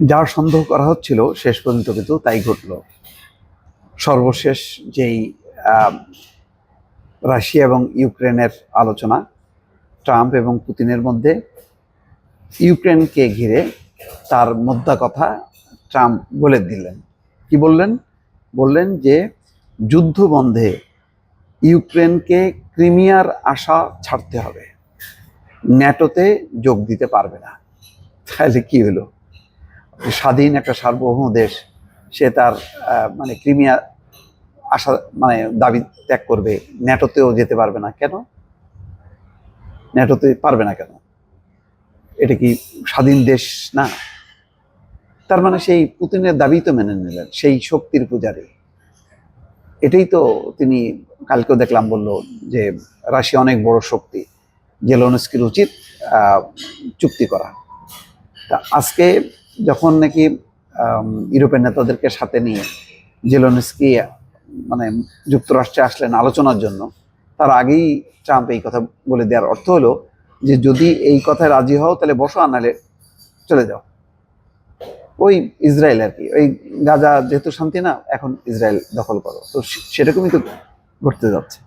যার সন্দেহ করা হচ্ছিল, শেষ পর্যন্ত কিন্তু তাই ঘটল। সর্বশেষ যেই রাশিয়া এবং ইউক্রেনের আলোচনা, ট্রাম্প এবং পুতিনের মধ্যে ইউক্রেনকে ঘিরে তার মোদ্দা কথা ট্রাম্প বলে দিলেন। কি বললেন? বললেন যে যুদ্ধ বন্ধে ইউক্রেনকে ক্রিমিয়ার আশা ছাড়তে হবে। ন্যাটোতে যোগ দিতে পারবে না। তাহলে কি হলো? স্বাধীন একটা সার্বভৌম দেশ, সে তার মানে ক্রিমিয়া আশা মানে দাবি ত্যাগ করবে। ন্যাটোতেও যেতে পারবে না। কেন? ন্যাটোতে পারবে না কেন? এটা কি স্বাধীন দেশ না? তার মানে সেই পুতিনের দাবি তো মেনে নিলেন, সেই শক্তির পূজারে। এটাই তো তিনি কালকেও দেখলাম বলল যে রাশিয়া অনেক বড় শক্তি, জেলোনস্কির উচিত চুক্তি করা। তা আজকে যখন নাকি ইউরোপের নেতাদেরকে সাথে নিয়ে জেলোনস্কি মানে যুক্তরাষ্ট্রে আসলেন আলোচনার জন্য, তার আগেই ট্রাম্প এই কথা বলে দেওয়ার অর্থ হলো যে যদি এই কথায় রাজি হও, তাহলে বসো আর নাহলে চলে যাও। ওই ইসরায়েল আর কি, ওই গাজা যেহেতু শান্তি না, এখন ইসরায়েল দখল করো। তো সেরকমই তো ঘটতে যাচ্ছে।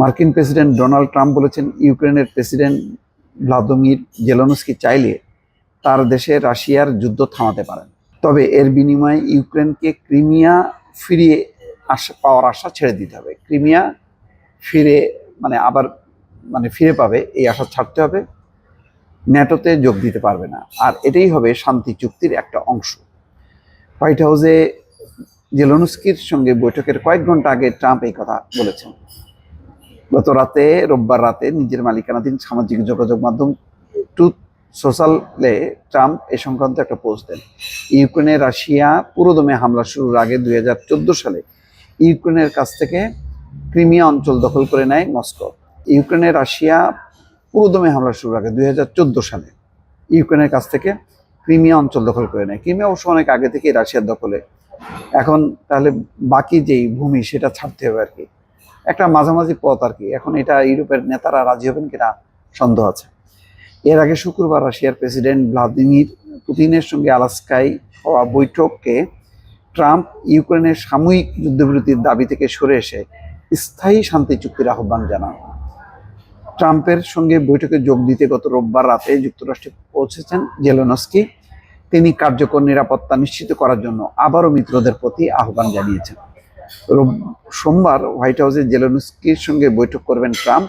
মার্কিন প্রেসিডেন্ট ডোনাল্ড ট্রাম্প বলেছেন, ইউক্রেনের প্রেসিডেন্ট ভ্লাদিমির জেলনস্কি চাইলে তার দেশে রাশিয়ার যুদ্ধ থামাতে পারেন। তবে এর বিনিময়ে ইউক্রেনকে ক্রিমিয়া ফিরিয়ে আসা, পাওয়ার আশা ছেড়ে দিতে হবে। ক্রিমিয়া ফিরে মানে আবার মানে ফিরে পাবে, এই আশা ছাড়তে হবে। ন্যাটোতে যোগ দিতে পারবে না। আর এটাই হবে শান্তি চুক্তির একটা অংশ। হোয়াইট হাউসে জেলনস্কির সঙ্গে বৈঠকের কয়েক ঘণ্টা আগে ট্রাম্প এই কথা বলেছেন। গত রাতে, রোববার রাতে নিজের মালিকানাধীন সামাজিক যোগাযোগ মাধ্যম ট্রুথ সোশ্যালে ট্রাম্প এ সংক্রান্ত একটা পোস্ট দেন। ইউক্রেনে রাশিয়া পুরোদমে হামলা শুরুর আগে দুই হাজার চোদ্দ সালে ইউক্রেনের কাছ থেকে ক্রিমিয়া অঞ্চল দখল করে নেয় মস্কো। ইউক্রেনে রাশিয়া পুরোদমে হামলা শুরুর আগে দুই হাজার চোদ্দ সালে ইউক্রেনের কাছ থেকে ক্রিমিয়া অঞ্চল দখল করে নেয়। ক্রিমিয়া অবশ্য অনেক আগে থেকেই রাশিয়ার দখলে। এখন তাহলে বাকি যেই ভূমি সেটা ছাড়তে হবে আর কি। একটা মাঝামাঝি পথ আর কি। এখন এটা ইউরোপের নেতারা রাজি হবেন কিনা সন্দেহ আছে। এর আগে শুক্রবার রাশিয়ার প্রেসিডেন্ট ভ্লাদিমির পুতিনের সঙ্গে আলাস্কায় হওয়া বৈঠককে ট্রাম্প ইউক্রেনের সাময়িক যুদ্ধবিরতির দাবি থেকে সরে এসে স্থায়ী শান্তি চুক্তির আহ্বান জানান। ট্রাম্পের সঙ্গে বৈঠকে যোগ দিতে গত রোববার রাতে যুক্তরাষ্ট্রে পৌঁছেছেন জেলোনস্কি। তিনি কার্যকর নিরাপত্তা নিশ্চিত করার জন্য আবারও মিত্রদের প্রতি আহ্বান জানিয়েছেন। সোমবার হোয়াইট হাউসে জেলোনস্কির সঙ্গে বৈঠক করবেন ট্রাম্প।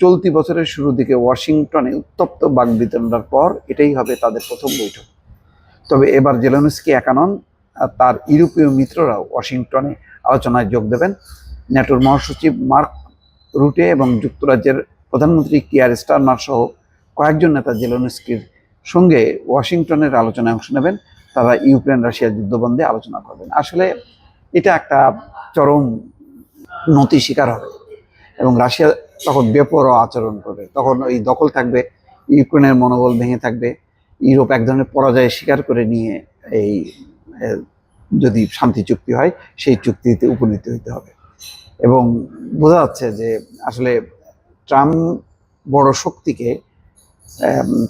চলতি বছরের শুরুর দিকে ওয়াশিংটনে উত্তপ্ত বাগবিতণ্ডার পর এটাই হবে তাদের প্রথম বৈঠক। তবে এবার জেলোনস্কি একা নন, আর তার ইউরোপীয় মিত্ররাও ওয়াশিংটনে আলোচনায় যোগ দেবেন। ন্যাটোর মহাসচিব মার্ক রুটে এবং যুক্তরাজ্যের প্রধানমন্ত্রী কিয়ার স্টারমার সহ কয়েকজন নেতা জেলোনস্কির সঙ্গে ওয়াশিংটনের আলোচনায় অংশ নেবেন। তারা ইউক্রেন রাশিয়া যুদ্ধবন্ধে আলোচনা করবেন। আসলে এটা একটা চরম নতি শিকার হবে এবং রাশিয়া তখন বেপরোয়া আচরণ করবে তখন ওই দখল থাকবে, ইউক্রেনের মনোবল ভেঙে থাকবে, ইউরোপ এক ধরনের পরাজয় স্বীকার করে নিয়ে এই যদি শান্তি চুক্তি হয়, সেই চুক্তিতে উপনীত হইতে হবে। এবং বোঝা যাচ্ছে যে আসলে ট্রাম্প বড় শক্তিকে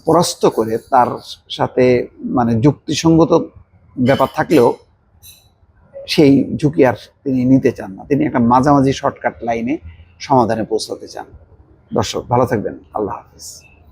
পরাস্ত করে তার সাথে মানে যুক্তিসঙ্গত ব্যাপার থাকলেও সেই ঝুঁকি আর তিনি নিতে চান না। তিনি একটা মাঝামাঝি শর্টকাট লাইনে সমাধানে পৌঁছাতে চান। দর্শক ভালো থাকবেন। আল্লাহ হাফিজ।